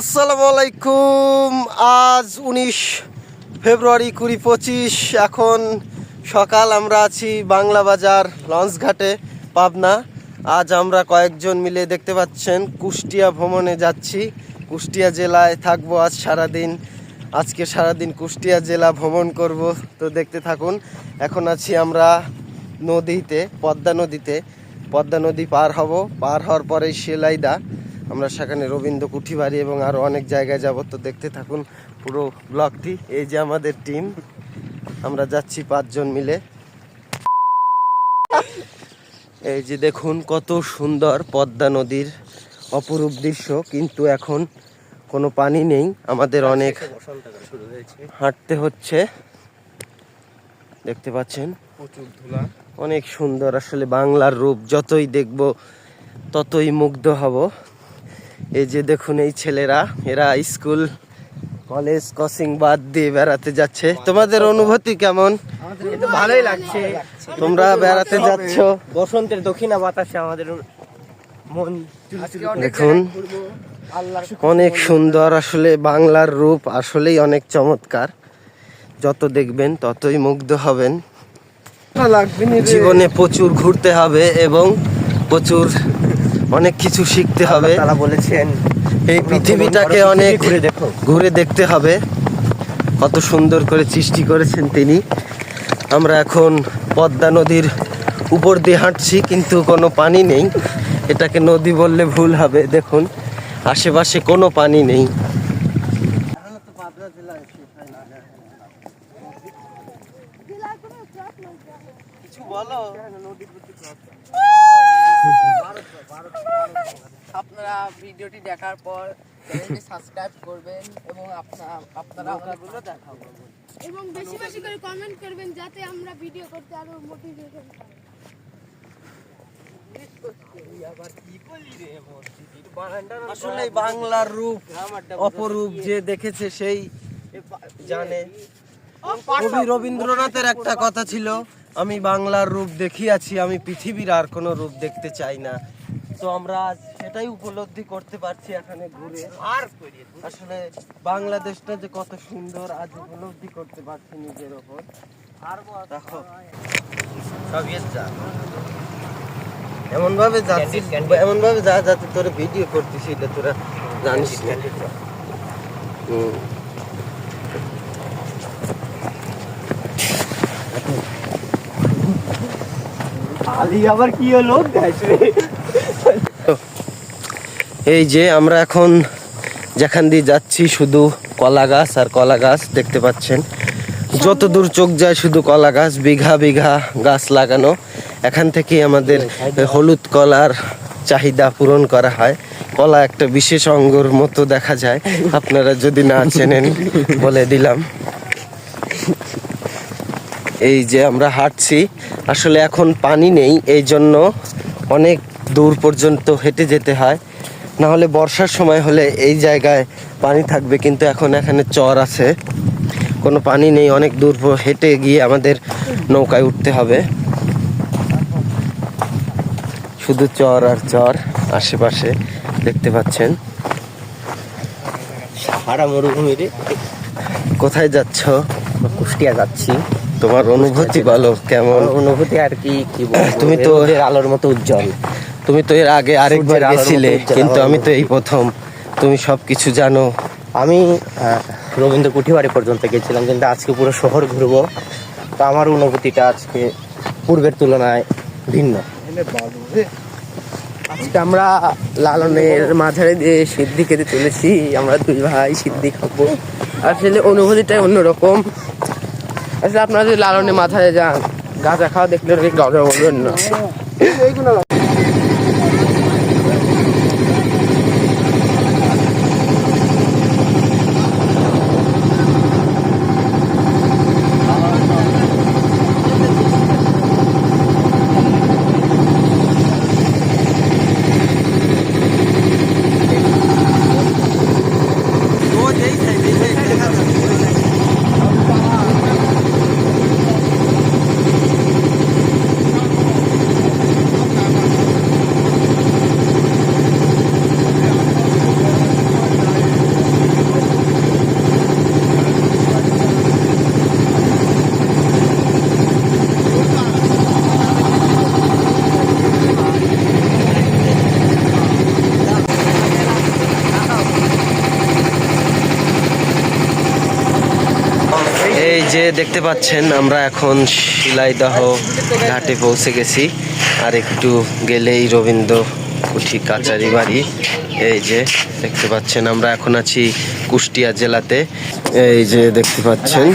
আসসালামু আলাইকুম। আজ উনিশ ফেব্রুয়ারি কুড়ি পঁচিশ, এখন সকাল। আমরা আছি বাংলা বাজার লঞ্চ ঘাটে, পাবনা। আজ আমরা কয়েকজন মিলে দেখতে পাচ্ছেন কুষ্টিয়া ভ্রমণে যাচ্ছি। কুষ্টিয়া জেলায় থাকব আজ সারাদিন। আজকে সারাদিন কুষ্টিয়া জেলা ভ্রমণ করব, তো দেখতে থাকুন। এখন আছি আমরা নদীতে, পদ্মা নদীতে। পদ্মা নদী পার হব। পার হওয়ার পরেই সেলাইদা আমরা সেখানে রবীন্দ্র কুঠিবাড়ি এবং আরও অনেক জায়গায় যাব তো দেখতে থাকুন পুরো ব্লগটি। এই যে আমাদের টিম আমরা যাচ্ছি পাঁচজন মিলে। এই যে দেখুন কত সুন্দর পদ্মা নদীর অপরূপ দৃশ্য কিন্তু এখন কোনো পানি নেই। আমাদের অনেক হাঁটতে হচ্ছে। দেখতে পাচ্ছেন? অনেক সুন্দর। আসলে বাংলার রূপ যতই দেখব ততই মুগ্ধ হব। এই যে দেখুন এই ছেলেরা এরা স্কুল কলেজ কোচিং বাদ দিয়ে বেড়াতে যাচ্ছে। তোমাদের অনুভূতি কেমন? ভালোই লাগছে। তোমরা বেড়াতে যাচ্ছ? বসন্তের দক্ষিণা বাতাসে আমাদের মন দেখুন অনেক সুন্দর আসলে বাংলার রূপ আসলেই অনেক চমৎকার। যত দেখবেন ততই মুগ্ধ হবেন। জীবনে প্রচুর ঘুরতে হবে এবং প্রচুর অনেক কিছু শিখতে হবে। তারা বলেছেন এই পৃথিবীটাকে অনেক ঘুরে দেখো। ঘুরে দেখতে হবে। কত সুন্দর করে সৃষ্টি করেছেন তিনি। আমরা এখন পদ্মা নদীর উপর দিয়ে হাঁটছি কিন্তু কোনো পানি নেই। এটাকে নদী বললে ভুল হবে দেখুন। আশেপাশে কোনো পানি নেই। কিছু বলো? আপনারা ভিডিওটি দেখার পর চ্যানেলটি সাবস্ক্রাইব করবেন এবং আপনারা আপনারা আমাদেরগুলো দেখাবো এবং বেশি বেশি করে কমেন্ট করবেন যাতে আমরা ভিডিও করতে আরও মোটিভেশন পাই আসলে বাংলার রূপ অপরূপ যে দেখেছে সেই জানে। কবি রবীন্দ্রনাথের একটা কথা ছিল আমি বাংলার রূপ দেখিয়াছি আমি পৃথিবীর আর কোনো রূপ দেখতে চাই না। তো আমরা সেটাই উপলব্ধি করতে পারছি এখানে ঘুরে। আর আসলে বাংলাদেশটা যে কত সুন্দর আজ উপলব্ধি করতে পারছি নিজের ওপর। দেখো এমন ভাবে যাচ্ছিস এমন ভাবে যা যাতে তোরা ভিডিও করতিস এটা তোরা জানিস না। হুম। এই যে আমরা এখন যেখান দিয়ে যাচ্ছি, শুধু কলা গাছ আর কলা গাছ দেখতে পাচ্ছেন। যত দূর চোখ যায়, শুধু কলা গাছ, বিঘা বিঘা গাছ লাগানো। এখান থেকে আমাদের হলুদ কলার চাহিদা পূরণ করা হয়। কলা একটা বিশেষ অঙ্গর মতো দেখা যায়। আপনারা যদি না চেনেন, বলে দিলাম। এই যে আমরা হাঁটছি আসলে এখন পানি নেই এই জন্য অনেক দূর পর্যন্ত হেঁটে যেতে হয়। না হলে বর্ষার সময় হলে এই জায়গায় পানি থাকবে কিন্তু এখন এখানে চর আছে। কোনো পানি নেই অনেক দূর হেঁটে গিয়ে আমাদের নৌকায় উঠতে হবে। শুধু চর আর চর আশেপাশে দেখতে পাচ্ছেন। সারা মরুভূমির কোথায় যাচ্ছ? কুষ্টিয়া যাচ্ছি। তোমার অনুভূতি বলো কেমন? অনুভূতি আর কি কি তুমি তো- আলোর মতো উজ্জ্বল। তুমি তো এর আগে আরেকবার গেছিলে কিন্তু আমি তো এই প্রথম। তুমি সব কিছু জানো। আমি রবীন্দ্র কুঠিবাড়ি পর্যন্ত গেছিলাম কিন্তু আজকে পুরো শহর ঘুরবো। তো আমার অনুভূতিটা আজকে পূর্বের তুলনায় ভিন্ন। আজকে আমরা লালনের মাঝারে দিয়ে সিদ্ধি খেতে চলেছি আমরা দুই ভাই সিদ্ধি খাব আসলে অনুভূতিটাই অন্যরকম। আসলে আপনারা যদি লালনের মাথায় যান গাঁজা খাওয়া দেখলে গাঁজা বলবেন না। যে দেখতে পাচ্ছেন, আমরা এখন শিলাইদাহ ঘাটে পৌঁছে গেছি। আর একটু গেলেই রবীন্দ্র কুঠি কাচারি বাড়ি। এই যে দেখতে পাচ্ছেন, আমরা এখন আছি কুষ্টিয়া জেলাতে। এই যে দেখতে পাচ্ছেন,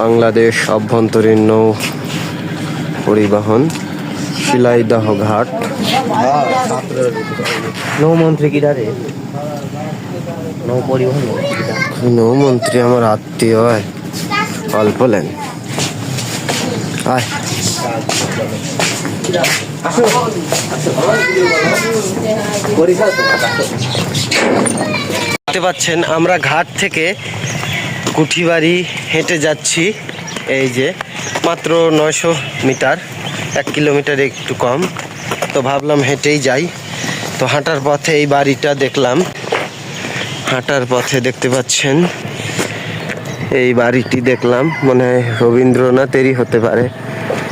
বাংলাদেশ অভ্যন্তরীণ নৌ পরিবহন শিলাইদাহ ঘাট। নৌমন্ত্রী কি রে নৌ পরিবহন নৌমন্ত্রী আমার আত্মীয় হয় অল্প লেন। দেখতে পাচ্ছেন, আমরা ঘাট থেকে কুঠিবাড়ি হেঁটে যাচ্ছি। এই যে, মাত্র নয়শো মিটার, এক কিলোমিটার একটু কম। তো ভাবলাম হেঁটেই যাই। তো হাঁটার পথে এই বাড়িটা দেখলাম। হাঁটার পথে দেখতে পাচ্ছেন। এই বাড়িটি দেখলাম, মনে হয় রবীন্দ্রনাথেরই হতে পারে,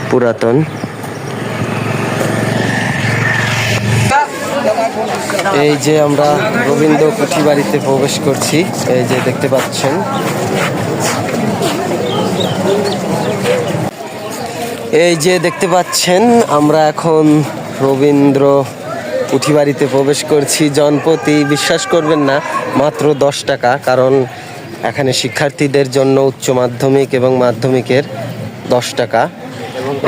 পুরাতন। এই যে আমরা রবীন্দ্র কুঠি বাড়িতে প্রবেশ করছি, এই যে দেখতে পাচ্ছেন। এই যে দেখতে পাচ্ছেন, আমরা এখন রবীন্দ্র উঠি বাড়িতে প্রবেশ করছি। জনপতি বিশ্বাস করবেন না মাত্র দশ টাকা কারণ এখানে শিক্ষার্থীদের জন্য উচ্চ মাধ্যমিক এবং মাধ্যমিকের দশ টাকা।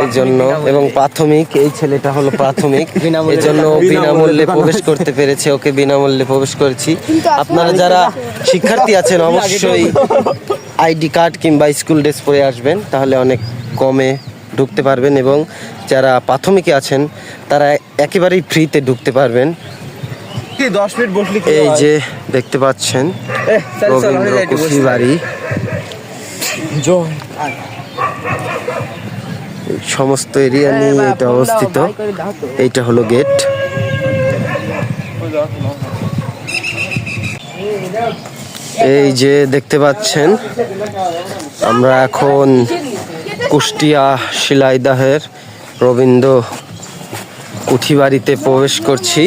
এই জন্য এবং প্রাথমিক এই ছেলেটা হলো প্রাথমিক। এই জন্য বিনামূল্যে। প্রবেশ করতে পেরেছে ওকে বিনামূল্যে প্রবেশ করেছি। আপনারা যারা শিক্ষার্থী আছেন অবশ্যই আইডি কার্ড কিংবা স্কুল ড্রেস পরে আসবেন তাহলে অনেক কমে ঢুকতে পারবেন এবং যারা প্রাথমিকে আছেন তারা একেবারেই ফ্রিতে ঢুকতে পারবেন। দশ মিনিট বসলি এই যে দেখতে পাচ্ছেন রবীন্দ্র কুশি বাড়ি সমস্ত এরিয়া নিয়ে এটা অবস্থিত। এইটা হলো গেট। এই যে দেখতে পাচ্ছেন আমরা এখন কুষ্টিয়া শিলাইদাহের রবীন্দ্র কুঠিবাড়িতে প্রবেশ করছি।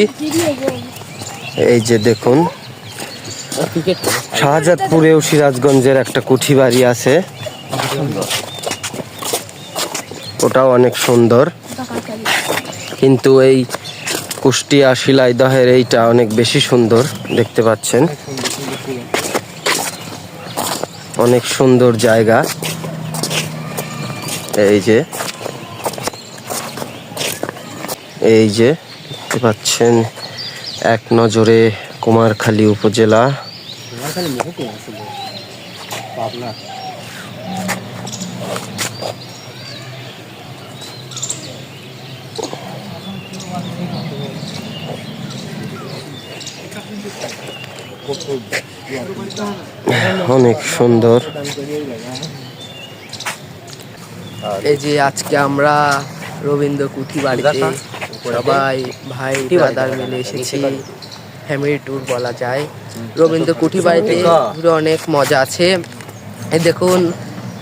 এই যে দেখুন, শাহজাদপুরেও সিরাজগঞ্জের একটা কুঠি বাড়ি আছে। ওটাও অনেক সুন্দর। কিন্তু এই কুষ্টিয়া শিলাইদহের এইটা অনেক বেশি সুন্দর, দেখতে পাচ্ছেন। অনেক সুন্দর জায়গা। এই যে এই যে দেখতে পাচ্ছেন এক নজরে কুমারখালী উপজেলা। অনেক সুন্দর। এই যে আজকে আমরা রবীন্দ্র কুঠি বাড়িতে সবাই ভাই ব্রাদার মিলে এসেছি ফ্যামিলি ট্যুর বলা যায় রবীন্দ্র কুঠি বাড়িতে ঘুরে অনেক মজা আছে এই দেখুন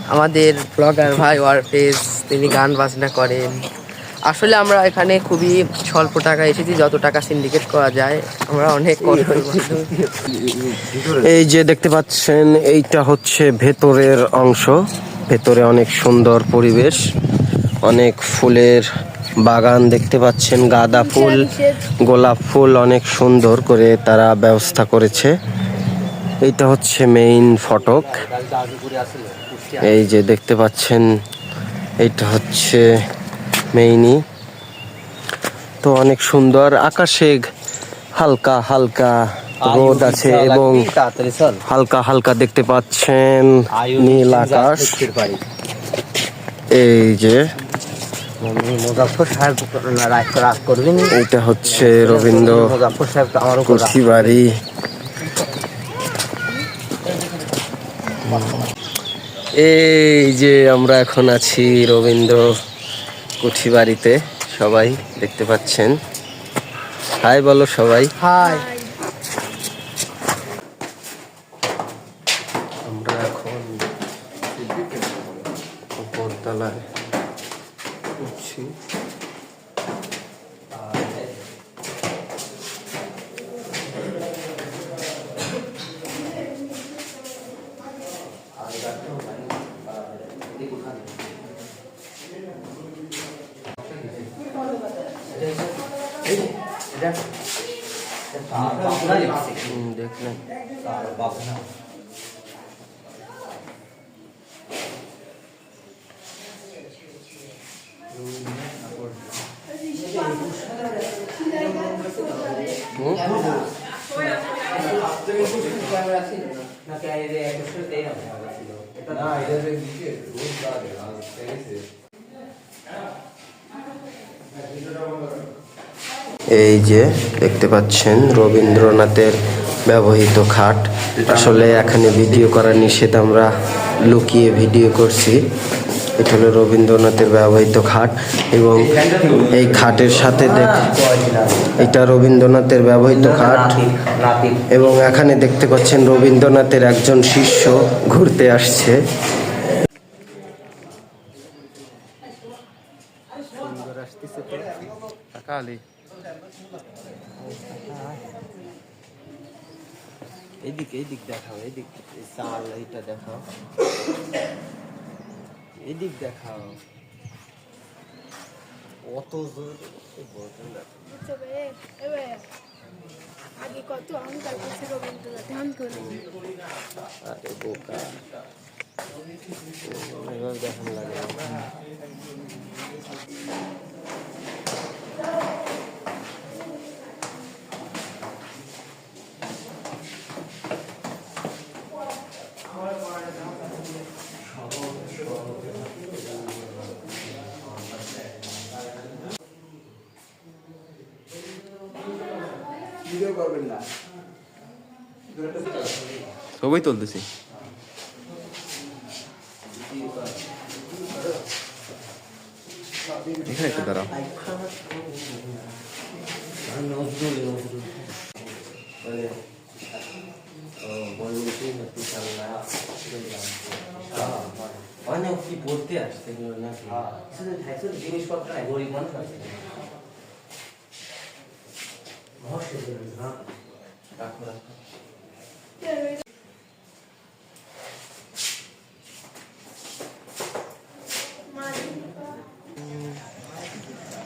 আমাদের ব্লগার ভাই ওয়ারফেজ তিনি গান বাজনা করেন আসলে আমরা এখানে খুবই স্বল্প টাকা এসেছি যত টাকা সিন্ডিকেট করা যায় আমরা অনেক এই যে দেখতে পাচ্ছেন এইটা হচ্ছে ভেতরের অংশ ভেতরে অনেক সুন্দর পরিবেশ, অনেক ফুলের বাগান দেখতে পাচ্ছেন, গাঁদা ফুল, গোলাপ ফুল অনেক সুন্দর করে তারা ব্যবস্থা করেছে। এইটা হচ্ছে মেইন ফটক। এই যে দেখতে পাচ্ছেন, এইটা হচ্ছে মেইনি তো অনেক সুন্দর, আকাশে হালকা হালকা রোদ আছে এবং হালকা হালকা দেখতে পাচ্ছেন নীল আকাশ। এই যে এটা হচ্ছে রবীন্দ্র কুর্সি বাড়ি। এই যে আমরা এখন আছি রবীন্দ্র কুঠি বাড়িতে সবাই দেখতে পাচ্ছেন। হাই বলো সবাই। হাই। হুম, দেখলেন এই যে দেখতে পাচ্ছেন রবীন্দ্রনাথের ব্যবহৃত খাট। আসলে এখানে ভিডিও করার নিষেধ আমরা লুকিয়ে ভিডিও করছি। এটা হলো রবীন্দ্রনাথের ব্যবহৃত খাট এবং এই খাটের সাথে দেখ, এটা রবীন্দ্রনাথের ব্যবহৃত খাট এবং এখানে দেখতে পাচ্ছেন রবীন্দ্রনাথের একজন শিষ্য ঘুরতে আসছে। কালি এইদিক এইদিক দেখাও এইদিক এই চাল এইটা দেখাও। এইদিক দেখাও। অত জোর? আগে কত অহংকার করছে রবীন্দ্রনাথ ধ্যান করে। আরে বোকা। এভাবে দেখানো লাগে। না। সবই তুলতেছি। এখানে একটু দাঁড়াও। অনেক কি পড়তে আসছে জিনিসপত্র গরিব মানুষ আছে।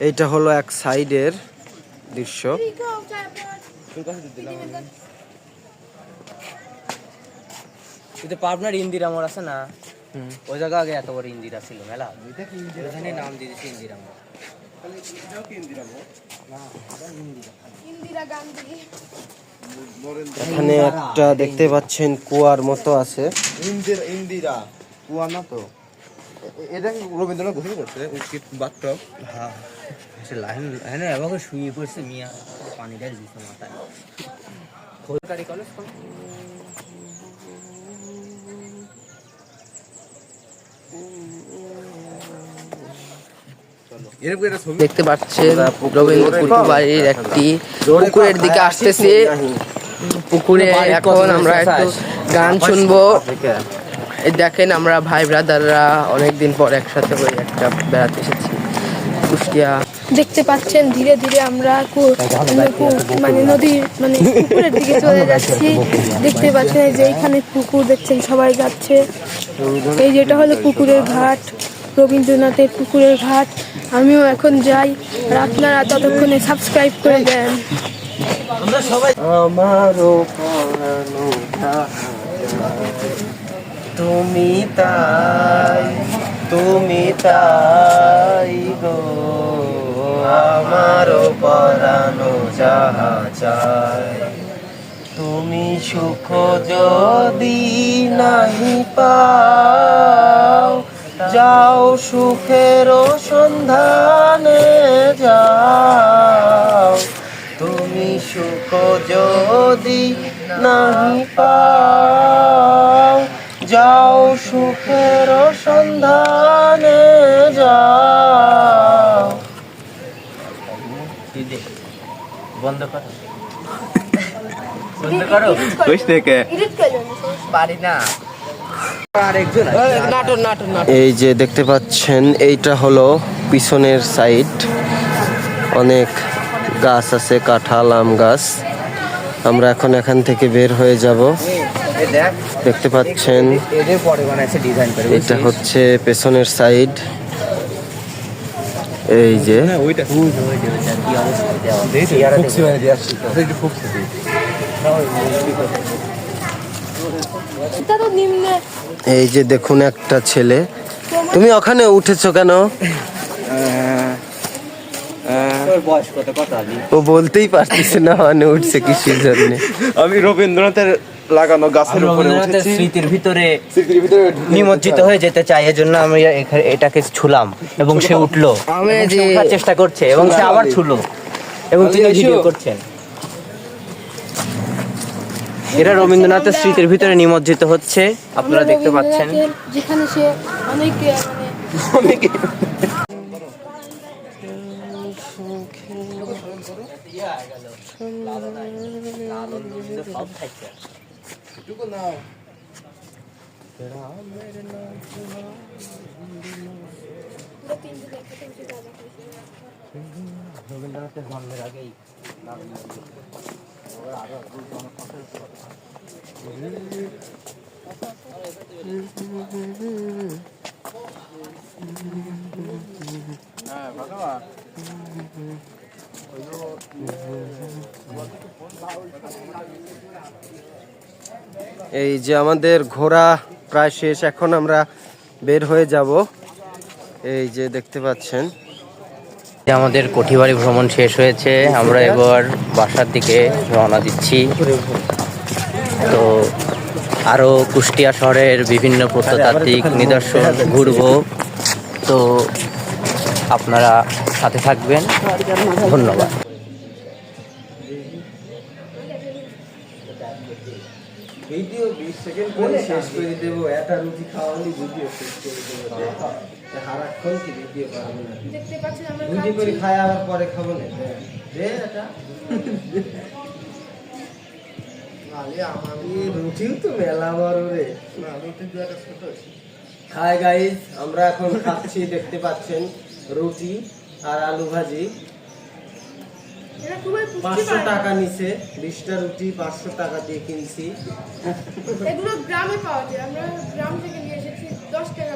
এইটা হলো এক সাইডের দৃশ্য। কিন্তু পাবনার ইন্দিরা মোড় আছে না? ওই জায়গা আগে এত বড় ইন্দিরা ছিল মেলা। ওখানে নাম দিয়ে দিয়েছে ইন্দিরা মোড়। ইন্দিরা গান্ধী এখানে একটা দেখতে পাচ্ছেন কুয়ার মতো আছে। ইন্দিরা ইন্দিরা। কুয়া না তো? এটা রবীন্দ্রনাথ গোসল করছে? বাথটব? হ্যাঁ। সে লাইন লাইনে শুয়ে পড়ছে মিয়া। পানি ঢাল মাথায়। কলেজ কোন এরকম একটা ছবি দেখতে পাচ্ছেন রবীন্দ্র কুটু বাড়ির একটি পুকুরের দিকে আসতেছে। পুকুরে এখন আমরা একটু গান শুনব। দেখেন আমরা ভাই ব্রাদাররা অনেকদিন পর একসাথে হয়ে একটা বেড়াতে এসেছি। কুষ্টিয়া। দেখতে পাচ্ছেন ধীরে ধীরে আমরা কু- মানে নদীর মানে পুকুরের দিকে চলে যাচ্ছি। দেখতে পাচ্ছেন যে এখানে পুকুর দেখছেন সবাই যাচ্ছে। এই যেটা হলো পুকুরের ঘাট, রবীন্দ্রনাথের পুকুরের ঘাট। আমিও এখন যাই। আর আপনারা ততক্ষণে সাবস্ক্রাইব করে দেন। আমারও পরানো তুমি তাই তুমি তাই গো। আমারও পরানো যাহা চাই। তুমি সুখ যদি নাহি পাও যাও সুখের সন্ধানে যাও। তুমি সুখ যদি নাহি পাও যাও সুখের সন্ধানে যাও। বন্ধ করো। বন্ধ করো। কইস থেকে পারি না। এই যে দেখতে পাচ্ছেন এইটা হলো পিছনের সাইড। অনেক গাছ আছে কাঁঠাল আম গাছ। আমরা এখন এখান থেকে বের হয়ে যাব। দেখতে পাচ্ছেন এটা হচ্ছে পেছনের সাইড। এই যে। ওইটা। এই যে দেখুন একটা ছেলে। তুমি ওখানে উঠেছো কেন? ও বলতেই পারতেছে না মানে উঠছে কিসের জন্য। আমি রবীন্দ্রনাথের লাগানো গাছের উপরে উঠেছি। স্মৃতির ভিতরে স্মৃতির ভিতরে নিমজ্জিত হয়ে যেতে চাই এজন্য আমি এটাকে ছুলাম এবং সে উঠল আমি যে- চেষ্টা করছে এবং সে আবার ছুলো এবং তিনি ভিডিও করছেন। এরা রবীন্দ্রনাথের স্মৃতির ভিতরে নিমজ্জিত হচ্ছে। আপনারা দেখতে পাচ্ছেন। যেখানে সে অনেক রবীন্দ্রনাথের জন্মের আগেই এই যে আমাদের ঘোরা প্রায় শেষ, এখন আমরা বের হয়ে যাব। এই যে দেখতে পাচ্ছেন। আমাদের কঠিবাড়ি ভ্রমণ শেষ হয়েছে, আমরা এবার বাসার দিকে রওনা দিচ্ছি। তো আরও কুষ্টিয়া শহরের বিভিন্ন প্রত্নতাত্ত্বিক নিদর্শন ঘুরবো। তো আপনারা সাথে থাকবেন। ধন্যবাদ। ভিডিও বিশ সেকেন্ড করে শেষ করে দেবো। একটা রুটি খাওয়ানি ভিডিও শেষ করে দেবো। সারাক্ষণ কি ভিডিও পারব না দেখতে পাচ্ছেন আমরা রুটি করে খাই আবার পরে খাব না। দে এটা। এই রুটিও তো মেলা বড় রে। হাই গাইস আমরা এখন খাচ্ছি দেখতে পাচ্ছেন রুটি আর আলু ভাজি। পাঁচশো টাকা নিছে বিশটা রুটি পাঁচশো টাকা দিয়ে কিনছি। এগুলো গ্রামে পাওয়া যায়। আমরা গ্রাম থেকে নিয়ে এসেছি দশ টাকা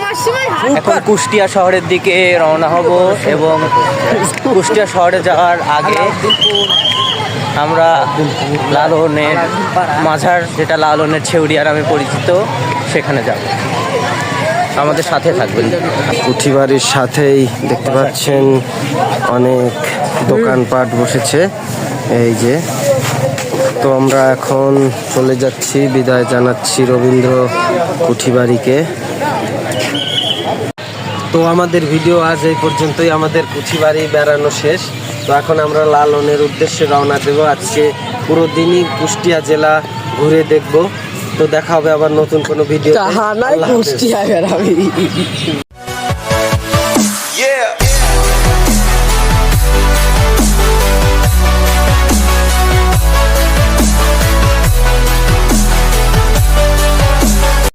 এখন কুষ্টিয়া শহরের দিকে রওনা হব এবং কুষ্টিয়া শহরে যাওয়ার আগে আমরা লালনের মাঝার যেটা লালনের ছেউরিয়া নামে পরিচিত সেখানে যাব। আমাদের সাথে থাকবেন। পুঁথিবাড়ির সাথেই দেখতে পাচ্ছেন অনেক দোকানপাট বসেছে। এই যে তো আমরা এখন চলে যাচ্ছি। বিদায় জানাচ্ছি রবীন্দ্র কুঠিবাড়িকে তো আমাদের ভিডিও আজ এই পর্যন্তই। আমাদের কুঠিবাড়ি বেড়ানো শেষ। তো এখন আমরা লালনের উদ্দেশ্যে রওনা দেব। আজকে পুরো দিনই কুষ্টিয়া জেলা ঘুরে দেখব। তো দেখা হবে আবার নতুন কোনো ভিডিও